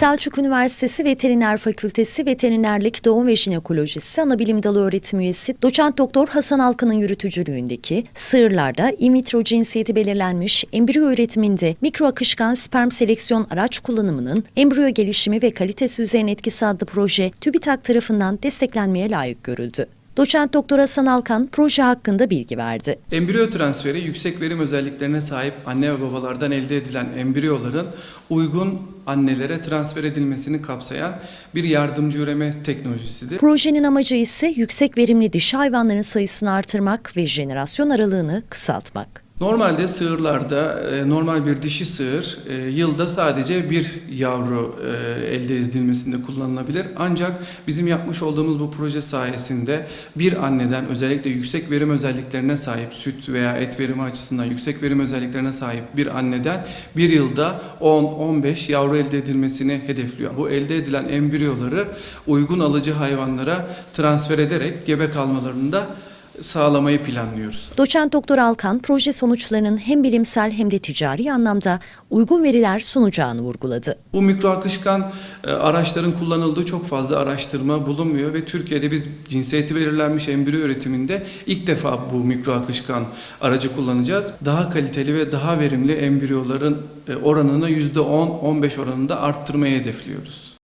Selçuk Üniversitesi Veteriner Fakültesi Veterinerlik Doğum ve Jinekolojisi Anabilim Dalı Öğretim Üyesi Doçent Doktor Hasan Alkan'ın yürütücülüğündeki sığırlarda in vitro cinsiyeti belirlenmiş embriyo üretiminde mikro akışkan sperm seleksiyon araç kullanımının embriyo gelişimi ve kalitesi üzerine etkisi adlı proje TÜBİTAK tarafından desteklenmeye layık görüldü. Doçent Doktor Hasan Alkan proje hakkında bilgi verdi. Embriyo transferi yüksek verim özelliklerine sahip anne ve babalardan elde edilen embriyoların uygun annelere transfer edilmesini kapsayan bir yardımcı üreme teknolojisidir. Projenin amacı ise yüksek verimli dişi hayvanların sayısını artırmak ve jenerasyon aralığını kısaltmak. Normalde sığırlarda e, normal bir dişi sığır e, yılda sadece bir yavru e, elde edilmesinde kullanılabilir. Ancak bizim yapmış olduğumuz bu proje sayesinde bir anneden özellikle yüksek verim özelliklerine sahip süt veya et verimi açısından yüksek verim özelliklerine sahip bir anneden bir yılda 10-15 yavru elde edilmesini hedefliyor. Bu elde edilen embriyoları uygun alıcı hayvanlara transfer ederek gebe kalmalarını da sağlamayı planlıyoruz. Doçent Doktor Alkan proje sonuçlarının hem bilimsel hem de ticari anlamda uygun veriler sunacağını vurguladı. Bu mikro akışkan e, araçların kullanıldığı çok fazla araştırma bulunmuyor ve Türkiye'de biz cinsiyeti belirlenmiş embriyo üretiminde ilk defa bu mikro akışkan aracı kullanacağız. Daha kaliteli ve daha verimli embriyoların e, oranını %10-15 oranında arttırmayı hedefliyoruz.